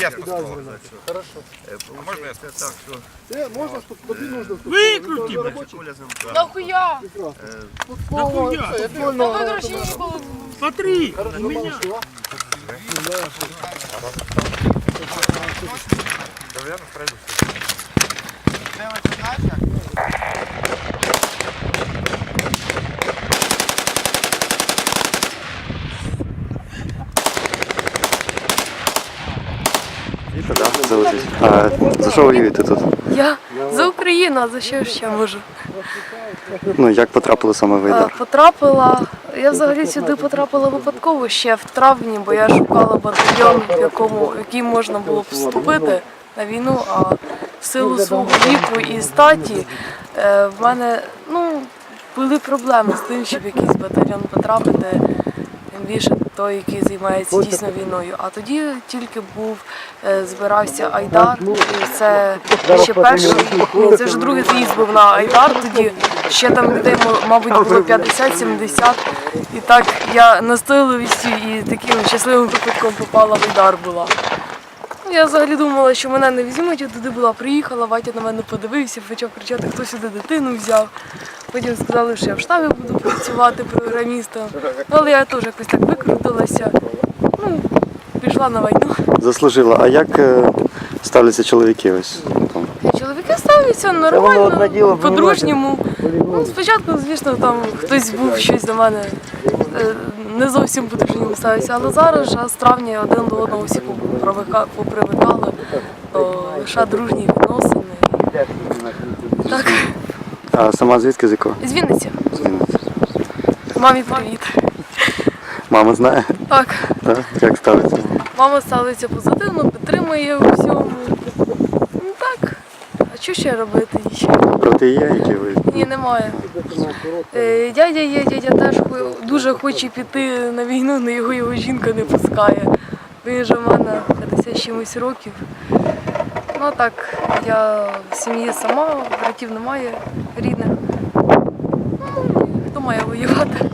Я спостерігав. Хорошо. А можна я скажу так, що Е, можна, щоб тобі нужно. Викрути, блядь. Коля. Нахуя? Тут Нахуя? не було. Смотри, у меня. Я пройду. Віта, да? Залежить. А за що воюєте тут? Я за Україну, а за що ще можу? Ну, як потрапили саме в Е, Айдар? Потрапила. Я взагалі сюди потрапила випадково ще в травні, бо я шукала батальйон, в якому в який можна було б вступити на війну. А в силу свого віку і статі е, в мене ну, були проблеми з тим, щоб в якийсь батальйон потрапити. Тим більше той, який займається дійсно війною. А тоді тільки був е, збирався Айдар. І це ще перший, це вже другий заїзд був на Айдар. Тоді ще там людей, мабуть, було 50-70. І так я настойловістю і таким щасливим випадком попала в Айдар була. Ну, Я взагалі думала, що мене не візьмуть, я туди була, приїхала, Ватя на мене подивився, почав кричати, хто сюди дитину взяв. Потім сказали, що я в штабі буду працювати програмістом. Але я теж якось так викрутилася. Ну, пішла на війну. Заслужила. А як е, ставляться чоловіки ось? Там? Чоловіки ставляться нормально, по-дружньому. Ну, спочатку, звісно, там хтось був щось до мене е, не зовсім по-дружньому ставився, але зараз вже з травня один до одного всі попривика- попривикали до лише дружні відносини. А сама звідки з якого? з Вінниці. З Вінниці. Мамі привіт. Мама знає? Так, Так? Як ставиться? мама ставиться позитивно, підтримує у всьому. Ну так. А що ще робити? Проти є, які ви? Ні, немає. Е, Дядя є, дядя теж хо- дуже хоче піти на війну, але його його жінка не пускає. Він же в мене 50 з чимось років. Ну а так, я в сім'ї сама, братів немає рідних. Має воювати?